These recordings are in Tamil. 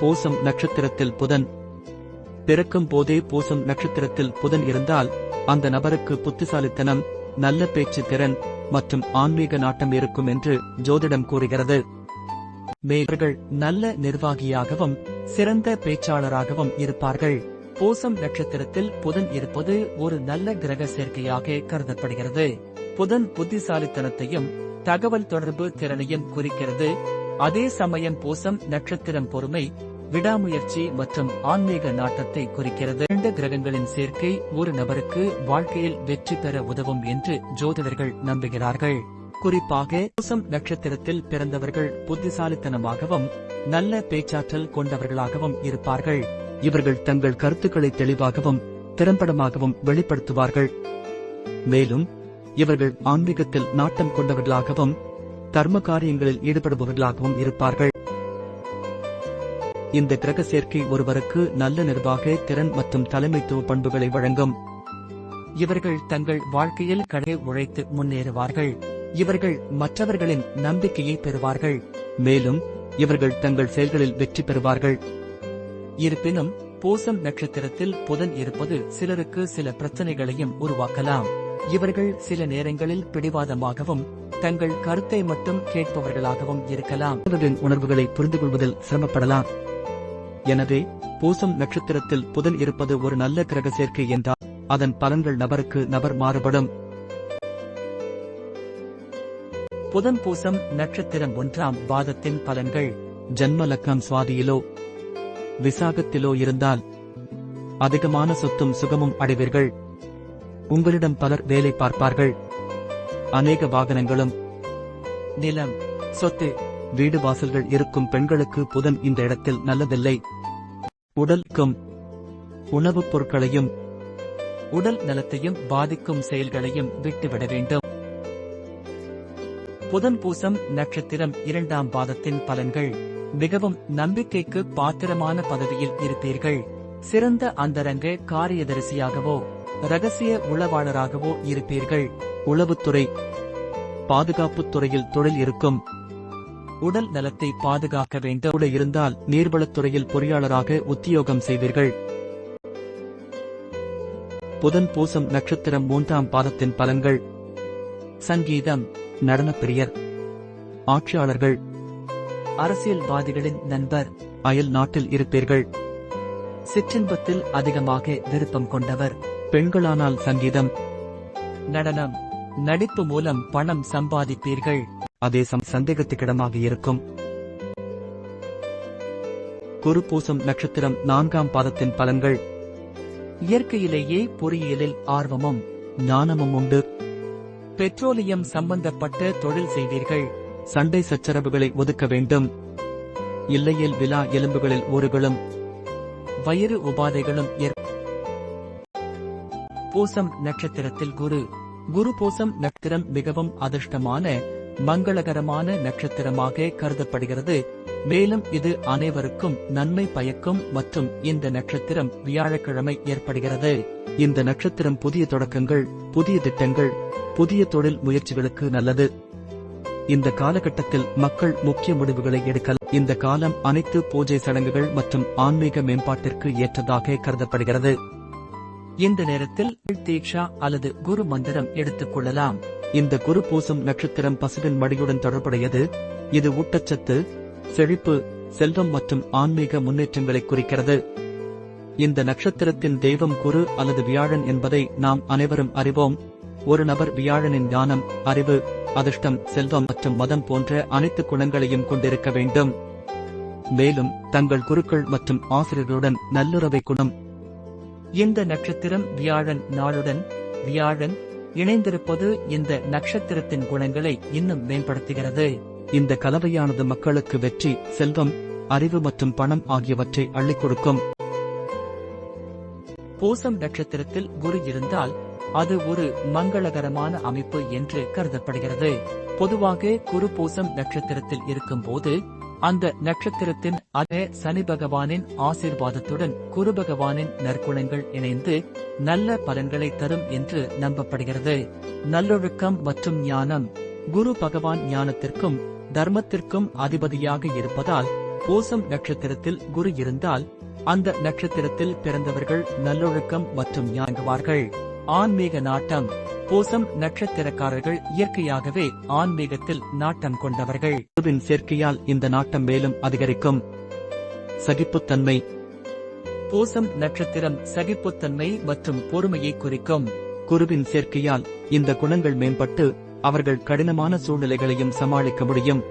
பூசம் நட்சத்திரத்தில் புதன். பிறக்கும் போதே பூசம் நட்சத்திரத்தில் புதன் இருந்தால் அந்த நபருக்கு புத்திசாலித்தனம் நல்ல பேச்சு திறன் மற்றும் ஆன்மீக நாட்டம் இருக்கும் என்று ஜோதிடம் கூறுகிறது. மேவர்கள் நல்ல நிர்வாகியாகவும் சிறந்த பேச்சாளராகவும் இருப்பார்கள். பூசம் நட்சத்திரத்தில் புதன் இருப்பது ஒரு நல்ல கிரக சேர்க்கையாக கருதப்படுகிறது. புதன் புத்திசாலித்தனத்தையும் தகவல் தொடர்பு திறனையும் குறிக்கிறது. அதே சமயம் பூசம் நட்சத்திரம் பொறுமை விடாமுயற்சி மற்றும் ஆன்மீக நாட்டத்தை குறிக்கிறது. இரண்டு கிரகங்களின் சேர்க்கை ஒரு நபருக்கு வாழ்க்கையில் வெற்றி பெற உதவும் என்று ஜோதிடர்கள் நம்புகிறார்கள். குறிப்பாக பூசம் நட்சத்திரத்தில் பிறந்தவர்கள் புத்திசாலித்தனமாகவும் நல்ல பேச்சாற்றல் கொண்டவர்களாகவும் இருப்பார்கள். இவர்கள் தங்கள் கருத்துக்களை தெளிவாகவும் திறம்படமாகவும் வெளிப்படுத்துவார்கள். மேலும் இவர்கள் ஆன்மீகத்தில் நாட்டம் கொண்டவர்களாகவும் தர்ம காரியங்களில் ஈடுபடுபவர்களாகவும் இருப்பார்கள். இந்த கிரக சேர்க்கை ஒருவருக்கு நல்ல நிர்வாக திறன் மற்றும் தலைமைத்துவ பண்புகளை வழங்கும். இவர்கள் தங்கள் வாழ்க்கையில் கடை உழைத்து முன்னேறுவார்கள். இவர்கள் மற்றவர்களின் நம்பிக்கையை பெறுவார்கள். மேலும் இவர்கள் தங்கள் செயல்களில் வெற்றி பெறுவார்கள். இருப்பினும் பூசம் நட்சத்திரத்தில் புதன் இருப்பது சிலருக்கு சில பிரச்சனைகளையும் உருவாக்கலாம். இவர்கள் சில நேரங்களில் பிடிவாதமாகவும் தங்கள் கருத்தை மட்டும் கேட்பவர்களாகவும் இருக்கலாம். உணர்வுகளை புரிந்து கொள்வதில் சிரமப்படலாம். எனவே பூசம் நட்சத்திரத்தில் புதன் இருப்பது ஒரு நல்ல கிரக சேர்க்கை என்றால் அதன் பலன்கள் நபருக்கு நபர் மாறுபடும். புதன் பூசம் நட்சத்திரம் ஒன்றாம் பாதத்தின் பலன்கள். ஜன்ம லக்னம் சுவாதியிலோ விசாகத்திலோ இருந்தால் அதிகமான சொத்தும் சுகமும் அடைவீர்கள். உங்களிடம் பலர் வேலை பார்ப்பார்கள். அநேக வாகனங்களும் நிலம் சொத்து வீடு வாசல்கள் இருக்கும் பெண்களுக்கு புதன் இந்த இடத்தில் நல்லதில்லை. உடலுக்கும் உணவுப் பொருட்களையும் உடல் நலத்தையும் பாதிக்கும் செயல்களையும் விட்டுவிட வேண்டும். புதன் பூசம் நட்சத்திரம் இரண்டாம் பாதத்தின் பலன்கள். மிகவும் நம்பிக்கைக்கு பாத்திரமான பதவியில் இருப்பீர்கள். சிறந்த அந்தரங்க காரியதரிசியாகவோ ரகசிய உளவாளராகவோ இருப்பீர்கள். உளவுத்துறை பாதுகாப்புத்துறையில் தொழில் இருக்கும். உடல் நலத்தை பாதுகாக்க வேண்டும். இருந்தால் நீர்வளத்துறையில் பொறியாளராக உத்தியோகம் செய்வீர்கள். புதன் பூசம் நட்சத்திரம் மூன்றாம் பாதத்தின் பலன்கள். சங்கீதம் நடனப்பிரியர் ஆட்சியாளர்கள் அரசியல்வாதிகளின் நண்பர் அயல் நாட்டில் இருப்பீர்கள். சிற்றின்பத்தில் அதிகமாக விருப்பம் கொண்டவர். பெண்களானால் சங்கீதம் நடனம் நடிப்பு மூலம் பணம் சம்பாதிப்பீர்கள். அதே சம் சந்தேகத்துக்கிடமாக இருக்கும். குரு பூசம் நட்சத்திரம் நான்காம் பாதத்தின் பலன்கள். இயற்கையிலேயே பொறியியலில் ஆர்வமும் ஞானமும் உண்டு. பெட்ரோலியம் சம்பந்தப்பட்ட தொழில் செய்வீர்கள். சண்டை சச்சரவுகளை ஒதுக்க வேண்டும். இல்லையில் விழா எலும்புகளில் ஊறுகளும் வயிறு உபாதைகளும் பூசம் நட்சத்திரத்தில் குரு குரு பூசம் நட்சத்திரம் மிகவும் அதிர்ஷ்டமான மங்களகரமான நட்சத்திரமாக கருதப்படுகிறது. மேலும் இது அனைவருக்கும் நன்மை பயக்கும் மற்றும் இந்த நட்சத்திரம் வியாழக்கிழமை ஏற்படுகிறது. இந்த நட்சத்திரம் புதிய தொடக்கங்கள் புதிய திட்டங்கள் புதிய தொழில் முயற்சிகளுக்கு நல்லது. இந்த காலகட்டத்தில் மக்கள் முக்கிய முடிவுகளை எடுக்கலாம் இந்த காலம் அனைத்து பூஜை சடங்குகள் மற்றும் ஆன்மீக மேம்பாட்டிற்கு ஏற்றதாக கருதப்படுகிறது. இந்த நேரத்தில் தீக்ஷா அல்லது குரு மந்திரம் எடுத்துக் கொள்ளலாம். இந்த குரு பூசம் நட்சத்திரம் பசுவின் மடியுடன் தொடர்புடையது. இது ஊட்டச்சத்து செழிப்பு செல்வம் மற்றும் ஆன்மீக முன்னேற்றங்களை குறிக்கிறது. இந்த நட்சத்திரத்தின் தெய்வம் குரு அல்லது வியாழன் என்பதை நாம் அனைவரும் அறிவோம். ஒரு நபர் வியாழனின் ஞானம் அறிவு அதிர்ஷ்டம் செல்வம் மற்றும் மதம் போன்ற அனைத்து குணங்களையும் கொண்டிருக்க வேண்டும். மேலும் தங்கள் குருக்கள் மற்றும் ஆசிரியர்களுடன் நல்லுறவை குணம் இந்த நட்சத்திரம் வியாழன் நாளுடன் வியாழன் இணைந்திருப்பது இந்த நட்சத்திரத்தின் குணங்களை இன்னும் மேம்படுத்துகிறது. இந்த கலவையானது மக்களுக்கு வெற்றி செல்வம் அறிவு மற்றும் பணம் ஆகியவற்றை அள்ளிக் கொடுக்கும். பூசம் நட்சத்திரத்தில் குரு இருந்தால் அது ஒரு மங்களகரமான அமைப்பு என்று கருதப்படுகிறது. பொதுவாக குரு பூசம் நட்சத்திரத்தில் இருக்கும்போது அந்த நட்சத்திரத்தின் அதே சனி பகவானின் ஆசீர்வாதத்துடன் குரு பகவானின் நற்குணங்கள் இணைந்து நல்ல பலன்களை தரும் என்று நம்பப்படுகிறது. நல்லொழுக்கம் மற்றும் ஞானம் குரு பகவான் ஞானத்திற்கும் தர்மத்திற்கும் அதிபதியாக இருப்பதால் பூசம் நட்சத்திரத்தில் குரு இருந்தால் அந்த நட்சத்திரத்தில் பிறந்தவர்கள் நல்லொழுக்கம் மற்றும் ஞாங்குவார்கள் ஆன்மீக நாட்டம் பூசம் நட்சத்திரக்காரர்கள் இயற்கையாகவே ஆன்மீகத்தில் நாட்டம் கொண்டவர்கள். குருவின் சேர்க்கையால் இந்த நாட்டம் மேலும் அதிகரிக்கும். சகிப்புத்தன்மை. பூசம் நட்சத்திரம் சகிப்புத்தன்மை மற்றும் பொறுமையை குறிக்கும். குருவின் சேர்க்கையால் இந்த குணங்கள் மேம்பட்டு அவர்கள் கடினமான சூழ்நிலைகளையும் சமாளிக்க முடியும்.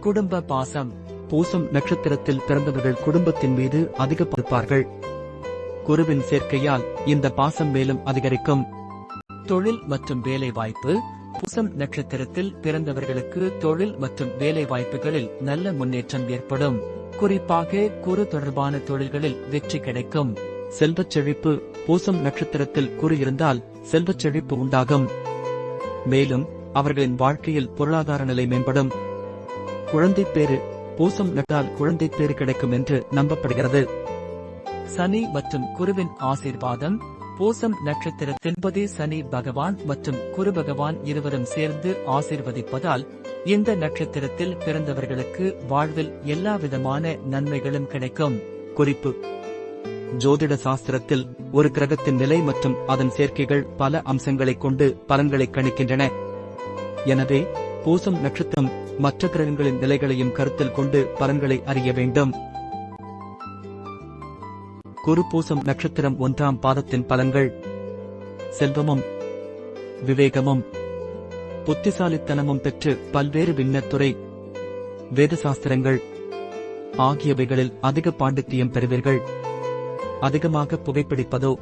குடும்ப பாசம். பூசம் நட்சத்திரத்தில் பிறந்தவர்கள் குடும்பத்தின் மீது அதிக பார்ப்பார்கள் குருவின் சேர்க்கையால் இந்த பாசம் மேலும் அதிகரிக்கும். தொழில் மற்றும் வேலை வாய்ப்பு பூசம் நட்சத்திரத்தில் பிறந்தவர்களுக்கு தொழில் மற்றும் வேலை வாய்ப்புகளில் நல்ல முன்னேற்றம் ஏற்படும். குறிப்பாக குறு தொடர்பான தொழில்களில் வெற்றி கிடைக்கும். செல்வச் செழிப்பு. பூசம் நட்சத்திரத்தில் குறு இருந்தால் செல்வச் செழிப்பு உண்டாகும். மேலும் அவர்களின் வாழ்க்கையில் பொருளாதார நிலை மேம்படும். குழந்தைப் பேறு. பூசம் நட்டால் குழந்தைப் பேறு கிடைக்கும் என்று நம்பப்படுகிறது. சனி மற்றும் குருவின் ஆசீர்வாதம் பூசம் நட்சத்திரத்தின்பதி சனி பகவான் மற்றும் குரு பகவான் இருவரும் சேர்ந்து ஆசீர்வதிப்பதால் இந்த நட்சத்திரத்தில் பிறந்தவர்களுக்கு வாழ்வில் எல்லா விதமான நன்மைகளும் கிடைக்கும். குறிப்பு. ஜோதிட சாஸ்திரத்தில் ஒரு கிரகத்தின் நிலை மற்றும் அதன் சேர்க்கைகள் பல அம்சங்களைக் கொண்டு பலன்களை கணிக்கின்றன. எனவே பூசம் நட்சத்திரம் மற்ற கிரகங்களின் நிலைகளையும் கருத்தில் கொண்டு பலன்களை அறிய வேண்டும். குரு பூசம் நட்சத்திரம் ஒன்றாம் பாதத்தின் பலன்கள். செல்வமும் விவேகமும் புத்திசாலித்தனமும் பெற்று பல்வேறு விண்ணத்துறை வேதசாஸ்திரங்கள் ஆகியவைகளில் அதிக பாண்டித்தியம் பெறுவீர்கள். அதிகமாக புகைப்பிடிப்பதோ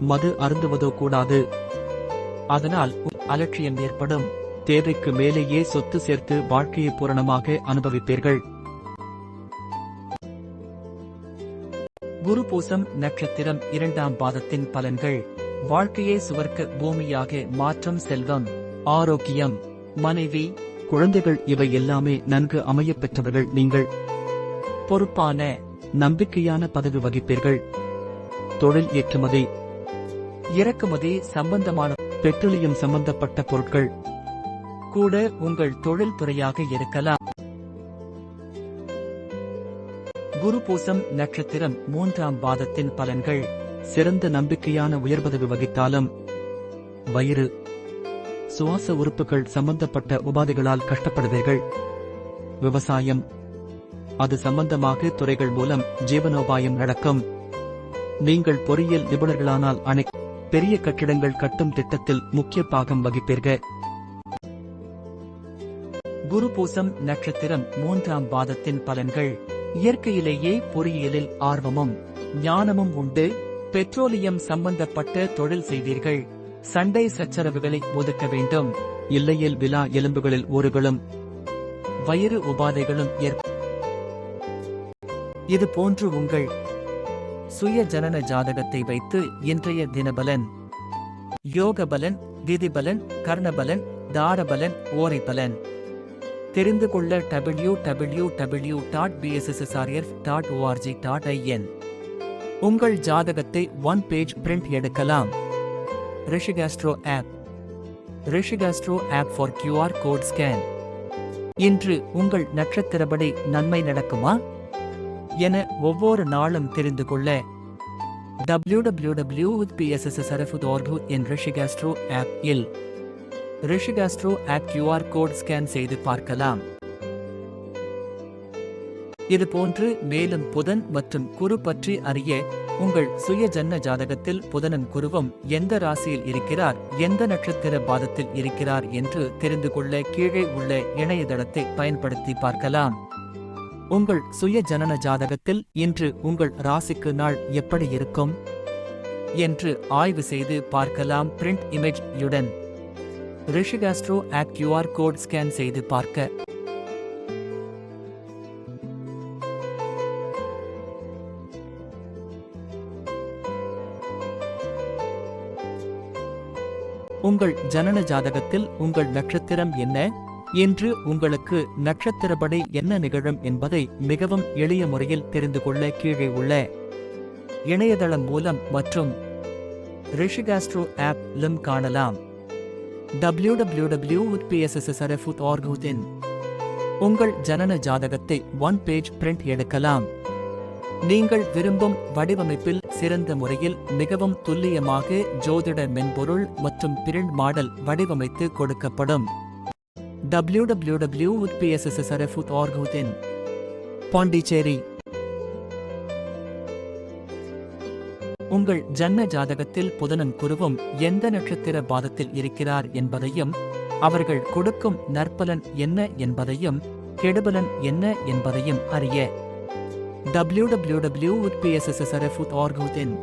மது அருந்துவதோ கூடாது. அதனால் அலட்சியம் ஏற்படும். தேவைக்கு மேலேயே சொத்து சேர்த்து வாழ்க்கையை பூரணமாக அனுபவிப்பீர்கள். குரு பூசம் நட்சத்திரம் இரண்டாம் பாதத்தின் பலன்கள். வாழ்க்கையை சுவர்க்க பூமியாக மாற்றம் செல்வம். ஆரோக்கியம். மனைவி குழந்தைகள் இவை எல்லாமே நன்கு அமைய பெற்றவர்கள் நீங்கள். பொறுப்பான நம்பிக்கையான பதவி வகிப்பீர்கள். தொழில் ஏற்றுமதி. இறக்குமதி சம்பந்தமான பெட்ரோலியம் சம்பந்தப்பட்ட பொருட்கள். கூட உங்கள் தொழில் துறையாக இருக்கலாம். குரு பூசம் நட்சத்திரம் மூன்றாம் பாதத்தின் பலன்கள். சிறந்த நம்பிக்கையான உயர் பதவி வகித்தாலும் வயிறு சுவாச உறுப்புகள் சம்பந்தப்பட்ட உபாதைகளால் கஷ்டப்படுவீர்கள். விவசாயம் அது சம்பந்தமாக துறைகள் மூலம் ஜீவனோபாயம் நடக்கும். நீங்கள் பொறியியல் நிபுணர்களானால் அனை பெரிய கட்டிடங்கள் கட்டும் திட்டத்தில் முக்கிய பாகம் வகிப்பீர்கள். குரு பூசம் நட்சத்திரம் மூன்றாம் பாதத்தின் பலன்கள். இயற்கையிலேயே பொறியியலில் ஆர்வமும் ஞானமும் உண்டு. பெட்ரோலியம் சம்பந்தப்பட்ட தொழில் செய்வீர்கள். சண்டை சச்சரவுகளை ஒதுக்க வேண்டும். இல்லையில் விழா எலும்புகளில் ஒருகளும் வயிறு உபாதைகளும் ஏற்ப. இது போன்று உங்கள் சுய ஜனன ஜாதகத்தை வைத்து இன்றைய தினபலன் யோகபலன் விதிபலன் கர்ணபலன் தாரபலன் ஓரை பலன் தெரிந்து கொள்ள W W W dot PSSSRF dot ORG dot IN உங்கள் ஜாதகத்தை ஒன் பேஜ் பிரிண்ட் எடுக்கலாம். Rishiastro app. Rishiastro app for QR code scan இன்று உங்கள் நட்சத்திரப்படி நன்மை நடக்குமா? என ஒவ்வொரு நாளும் தெரிந்து கொள்ள www.pssrf.org என் ரிஷிகாஸ்ட்ரோ ஆப் இல். Rishiastro app QR code scan செய்து பார்க்கலாம். இதுபோன்று மேலும் புதன் மற்றும் குரு பற்றி அறிய உங்கள் சுய ஜன்ன ஜாதகத்தில் புதனன் குருவும் எந்த ராசியில் இருக்கிறார் எந்த நட்சத்திர பாதத்தில் இருக்கிறார் என்று தெரிந்து கொள்ள கீழே உள்ள இணையதளத்தை பயன்படுத்தி பார்க்கலாம். உங்கள் சுய ஜனன ஜாதகத்தில் இன்று உங்கள் ராசிக்கு நாள் எப்படி இருக்கும்? என்று ஆய்வு செய்து பார்க்கலாம் பிரிண்ட் இமேஜ் யுடன். Rishiastro app QR code scan செய்து பார்க்க. உங்கள் ஜனன ஜாதகத்தில் உங்கள் நட்சத்திரம் என்ன? என்று உங்களுக்கு நட்சத்திரப்படி என்ன நிகழும் என்பதை மிகவும் எளிய முறையில் தெரிந்து கொள்ள கீழே உள்ள இணையதளம் மூலம் மற்றும் ரிஷிகாஸ்ட்ரோ ஆப் லும் காணலாம். www.pssrf.org உங்கள் ஜனன ஜாதகத்தை ஒன் பேஜ் பிரிண்ட் எடுக்கலாம். நீங்கள் விரும்பும் வடிவமைப்பில் சிறந்த முறையில் மிகவும் துல்லியமாக ஜோதிட மென்பொருள் மற்றும் பிரிண்ட் மாடல் வடிவமைத்து கொடுக்கப்படும். www.pssrf.org பாண்டிச்சேரி உங்கள் ஜன்ம ஜாதகத்தில் புதனன் குருவும் எந்த நட்சத்திர பாதத்தில் இருக்கிறார் என்பதையும் அவர்கள் கொடுக்கும் நற்பலன் என்ன என்பதையும் கெடுபலன் என்ன என்பதையும் அறிய. www.pssrf.org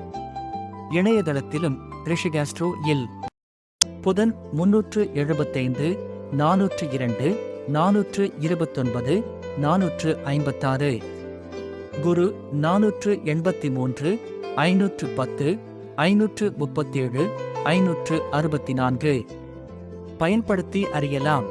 இணையதளத்திலும் ரிஷிகாஸ்ட்ரோ இல். புதன் முன்னூற்று எழுபத்தைந்து நானூற்று இரண்டு நானூற்று இருபத்தொன்பது நானூற்று ஐம்பத்தாறு. குரு நானூற்று எண்பத்தி மூன்று ஐநூற்று பத்து ஐநூற்று முப்பத்தேழு ஐநூற்று அறுபத்தி நான்கு பயன்படுத்தி அறியலாம்.